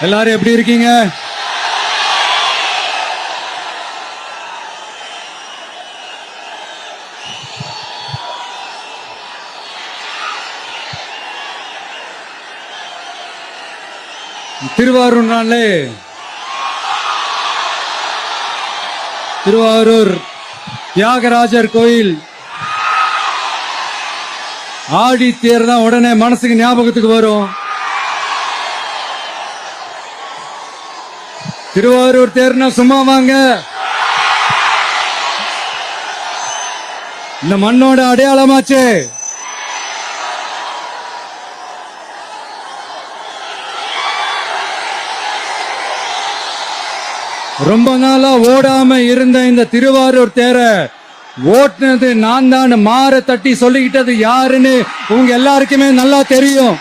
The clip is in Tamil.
எல்லாரும் எப்படி இருக்கீங்க? திருவாரூர் நாளே திருவாரூர் தியாகராஜர் கோயில். ஆடி தேர் தான் உடனே மனசுக்கு ஞாபகத்துக்கு வரும். திருவாரூர் தேர்னா சும்மா வாங்க. இந்த மண்ணோட அடையாளமாச்சு. ரொம்ப நாளா ஓடாம இருந்த இந்த திருவாரூர் தேர ஓட்டுனது நான் தான் மாற தட்டி சொல்லிக்கிட்டது யாருன்னு உங்க எல்லாருக்குமே நல்லா தெரியும்.